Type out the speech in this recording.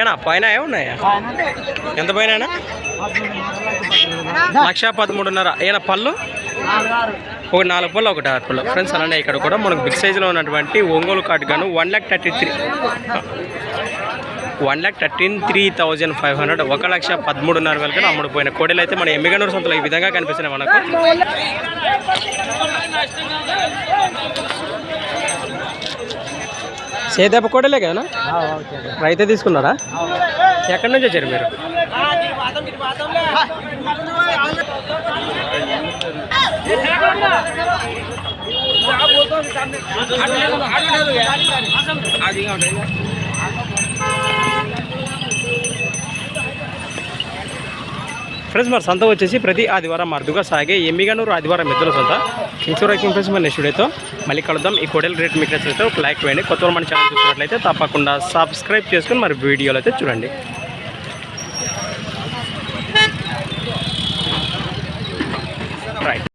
ఏనా? పైన ఏమున్నాయా ఎంత పైన లక్ష పదమూడున్నర. ఏనా పళ్ళు? ఒక నాలుగు పళ్ళు ఒకటి ఆరు పళ్ళు. ఫ్రెండ్స్ అలానే ఇక్కడ కూడా మనకు బిగ్ సైజులో ఉన్నటువంటి ఒంగోలు కార్డు గాను one lakh thirty three one lakh thirteen three thousand five hundred ఒక లక్ష పదమూడున్నర వేలకి అమ్ముడుపోయిన కోడలు అయితే మన ఎమ్మిగనూరు సొంతలో ఈ విధంగా కనిపిస్తున్నాయి మనకు. సేదప్ప కోటలే కదా? రైతే తీసుకున్నారా? ఎక్కడి నుంచి వచ్చారు మీరు? ఫ్రెండ్స్ మరి సంత వచ్చేసి ప్రతి ఆదివారం మరుదుగా సాగే ఎమ్మిగనూరు ఆదివారం ఎద్దుల సంత. కించూర్ రైకింగ్ ఫ్రెండ్స్ మరి నెక్స్ట్తో మళ్ళీ కలుద్దాం. ఈ కోడెల రేట్ మీకు నచ్చినట్లయితే ఒక లైక్ వేయండి. కొత్త మన ఛానల్ చూసినట్లయితే తప్పకుండా సబ్స్క్రైబ్ చేసుకుని మరి వీడియోలు అయితే చూడండి. రైట్